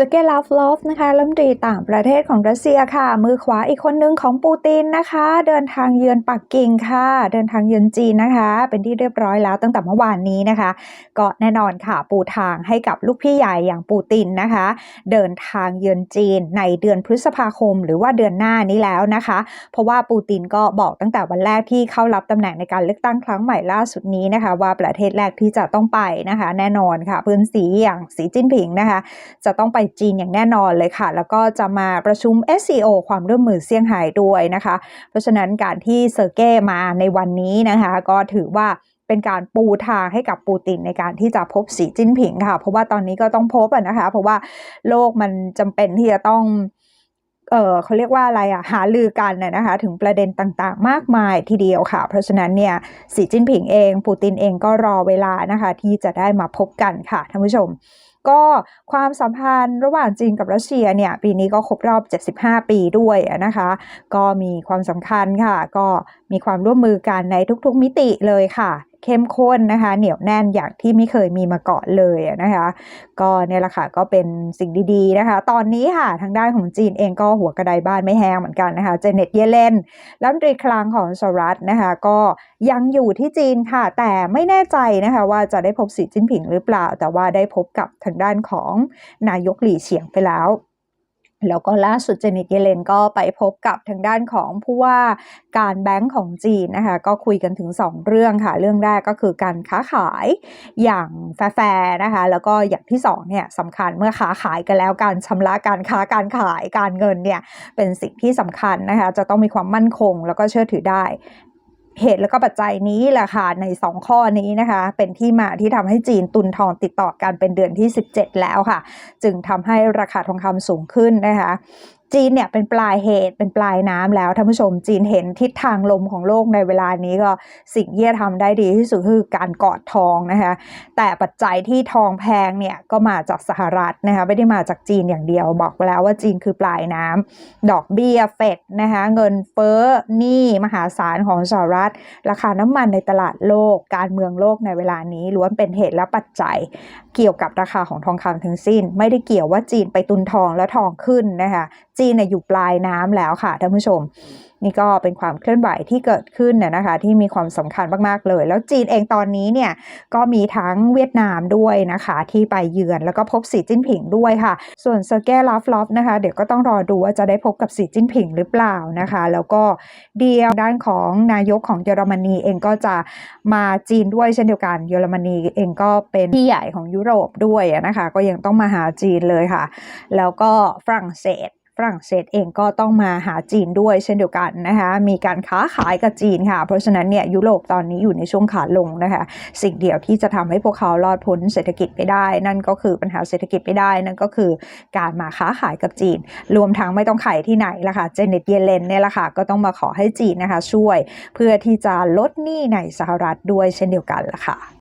จเกลาฟลอฟนะคะรัฐมนตรีต่างประเทศของรัสเซียค่ะ มือขวาอีกคนหนึ่งของปูตินนะคะ เดินทางเยือนปักกิ่งค่ะ เดินทางเยือนจีนนะคะ เป็นที่เรียบร้อยแล้วตั้งแต่เมื่อวานนี้นะคะ ก็แน่นอนค่ะปูทางให้กับลูกพี่ใหญ่อย่างปูตินนะคะ เดินทางเยือนจีนในเดือนพฤษภาคม หรือว่าเดือนหน้านี้แล้วนะคะ เพราะว่าปูตินก็บอกตั้งแต่วันแรกที่เข้ารับตำแหน่งในการเลือกตั้งครั้งใหม่ล่าสุดนี้นะคะ ว่าประเทศแรกที่จะต้องไปนะคะ แน่นอนค่ะเพื่อนสีอย่างสีจิ้นผิงนะคะ จะต้องไปจีนอย่างแน่นอนเลยค่ะ แล้วก็จะมาประชุม SCO ความร่วมมือเซี่ยงไฮ้ด้วยนะคะ เพราะฉะนั้นการที่เซอร์เก้มาในวันนี้นะคะ ก็ถือว่าเป็นการปูทางให้กับปูตินในการที่จะพบสีจิ้นผิงค่ะ เพราะว่าตอนนี้ก็ต้องพบนะคะ เพราะว่าโลกมันจำเป็นที่จะต้องเออเขาเรียกว่าอะไรอะหาลือกันน่ะนะคะ ถึงประเด็นต่างๆ มากมายทีเดียวค่ะ เพราะฉะนั้นเนี่ยสีจิ้นผิงเอง ปูตินเองก็รอเวลานะคะ ที่จะได้มาพบกันค่ะท่านผู้ชม ก็ความสัมพันธ์ระหว่างจีนกับรัสเซียเนี่ยปีนี้ก็ครบรอบ 75 ปีด้วยนะคะ ก็มีความสำคัญค่ะ ก็มีความร่วมมือกันในทุกๆมิติเลยค่ะ เข้มข้นนะคะ เหนียวแน่นอย่างที่ไม่เคยมีมาก่อนเลยนะคะ ก็เนี่ยแหละค่ะก็เป็นสิ่งดีๆนะคะ ตอนนี้ค่ะทางด้านของจีนเองก็หัวกระไดบ้านไม่แห้งเหมือนกันนะคะเจเน็ตเยเลนรัฐมนตรีคลังของสหรัฐนะคะ ก็ยังอยู่ที่จีนค่ะ แต่ไม่แน่ใจนะคะว่าจะได้พบสีจิ้นผิงหรือเปล่า แต่ว่าได้พบกับทางด้านของนายกหลี่เฉียงไปแล้ว แล้วก็ล่าสุดเจน็ตเยเลนก็ไปพบกับทางด้านของผู้ว่าการแบงก์ของจีนนะคะก็คุยกันถึง 2 เรื่องค่ะ เรื่องแรกก็คือการค้าขายอย่างแฟร์นะคะ แล้วก็อย่างที่2เนี่ยสำคัญเมื่อค้าขายกันแล้วการชำระการค้าการขายการเงินเนี่ยเป็นสิ่งที่สำคัญนะคะจะต้องมีความมั่นคงแล้วก็เชื่อถือได้ เหตุและก็ปัจจัยนี้แหละค่ะใน 2 ข้อนี้นะคะ เป็นที่มาที่ทำให้จีนตุนทองติดต่อกันเป็นเดือนที่ 17 แล้วค่ะ จึงทำให้ราคาทองคำสูงขึ้นนะคะ จีนเนี่ยเป็นปลายเหตุเป็นปลายน้ำแล้วท่านผู้ชมจีนเห็นทิศทางลมของโลกในเวลานี้ก็สิ่งที่จะทำได้ดีที่สุดคือการกอดทองนะคะแต่ปัจจัยที่ทองแพงเนี่ยก็มาจากสหรัฐนะคะไม่ได้มาจากจีนอย่างเดียวบอกแล้วว่าจีนคือปลายน้ำดอกเบี้ยเฟดนะคะเงินเฟ้อหนี้มหาศาลของสหรัฐ ราคาน้ำมันในตลาดโลก การเมืองโลกในเวลานี้ล้วนเป็นเหตุและปัจจัย เกี่ยวกับราคาของทองคำทั้งสิ้น ไม่ได้เกี่ยวว่าจีนไปตุนทองแล้วทองขึ้นนะคะจีนเนี่ยอยู่ปลายน้ำแล้วค่ะท่านผู้ชม นี่ก็เป็นความเคลื่อนไหวที่เกิดขึ้นน่ยนะคะ ที่มีความสำคัญมากๆเลย แล้วจีนเองตอนนี้เนี่ยก็มีทั้งเวียดนามด้วยนะคะ ที่ไปเยือนแล้วก็พบสีจิ้นผิงด้วยค่ะ ส่วนเซอร์เกย์ลาฟลอฟนะคะ เดี๋ยวก็ต้องรอดูว่าจะได้พบกับสีจิ้นผิงหรือเปล่านะคะ แล้วก็เดียวด้านของนายกของเยอรมนีเองก็จะมาจีนด้วยเช่นเดียวกัน เยอรมนีเองก็เป็นพี่ใหญ่ของยุโรปด้วยนะคะ ก็ยังต้องมาหาจีนเลยค่ะ แล้วก็ฝรั่งเศส ฝรั่งเศสเองก็ต้องมาหาจีนด้วยเช่นเดียวกันนะคะมีการค้าขายกับจีนค่ะ เพราะฉะนั้นเนี่ยยุโรปตอนนี้อยู่ในช่วงขาลงนะคะ สิ่งเดียวที่จะทำให้พวกเขารอดพ้นเศรษฐกิจไปได้ นั่นก็คือปัญหาเศรษฐกิจไปได้ นั่นก็คือการมาค้าขายกับจีน รวมทั้งไม่ต้องขายที่ไหนละค่ะเจเน็ตเยเลนเนี่ยละค่ะก็ต้องมาขอให้จีนนะคะช่วย เพื่อที่จะลดหนี้ในสหรัฐด้วยเช่นเดียวกันละค่ะ